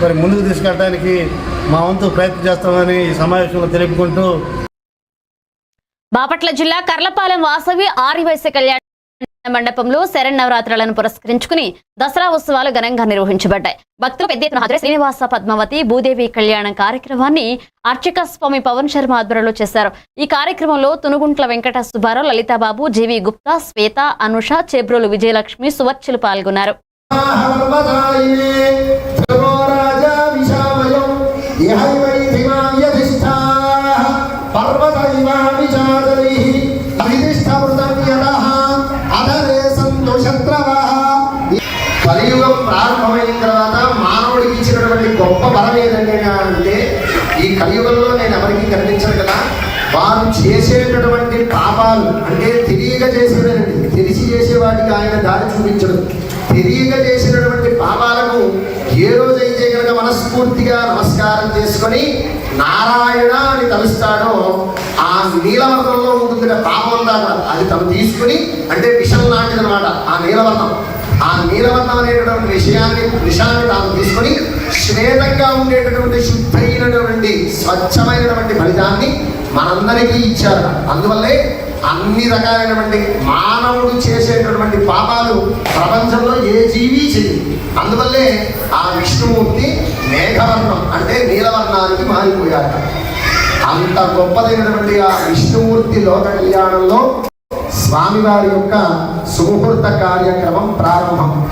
మరి ముందుకు తీసుకెళ్ళడానికి మా వంతు ప్రయత్నం చేస్తామని ఈ సమావేశంలో తెలుపుకుంటూ బాపట్ల జిల్లా కర్లపాలెం వాసవి ఆర్యవైశ్య కళ్యాణ మండపంలో శరణవరాత్రులను పురస్కరించుకుని దసరా ఉత్సవాలు ఘనంగా నిర్వహించబడ్డాయి. భక్తులు పెద్ద ఎత్తున హాజరై శ్రీనివాస పద్మావతి భూదేవి కళ్యాణం కార్యక్రమాన్ని అర్చక స్వామి పవన్ శర్మ ఆధ్వర్యంలో చేశారు. ఈ కార్యక్రమంలో తునుగుంట్ల వెంకట సుబ్బారావు లలితాబాబు జీవి గుప్తా శ్వేత అనుష చేబ్రోలు విజయలక్ష్మి సువర్చులు పాల్గొన్నారు. కలియుగం ప్రారంభమైన తర్వాత మానవుడికి ఇచ్చినటువంటి గొప్ప బలం ఏదండి అంటే ఈ కలియుగంలో నేను ఎవరికి కనిపించను కదా వారు చేసేటటువంటి పాపాలు అంటే తెలియక చేసేదండి తెలిసి చేసేవాటికి ఆయన దారి చూపించడం తెలియ మనస్ఫూర్తిగా నమస్కారం చేసుకొని నారాయణ అని తలుస్తాడో ఆ నీలవర్ణంలో ఉంటుంది పాపం దాకా అది తను తీసుకుని అంటే విషం లాంటిదనమాట ఆ నీలవర్ణం. ఆ నీలవర్ణం అనేటటువంటి విషయాన్ని విషయాన్ని తాను తీసుకొని శ్వేతంగా ఉండేటటువంటి శుద్ధైనటువంటి స్వచ్ఛమైనటువంటి ఫలితాన్ని మనందరికీ ఇచ్చారు. అందువల్లే అన్ని రకాలైనటువంటి మానవుడు చేసేటటువంటి పాపాలు ప్రపంచంలో ఏ జీవి చేయదు. అందువల్లే ఆ విష్ణుమూర్తి మేఘవర్ణం అంటే నీలవర్ణానికి మారిపోయాట. అంత గొప్పదైనటువంటి ఆ విష్ణుమూర్తి లోక కళ్యాణంలో స్వామివారి యొక్క సుముహూర్త కార్యక్రమం ప్రారంభం.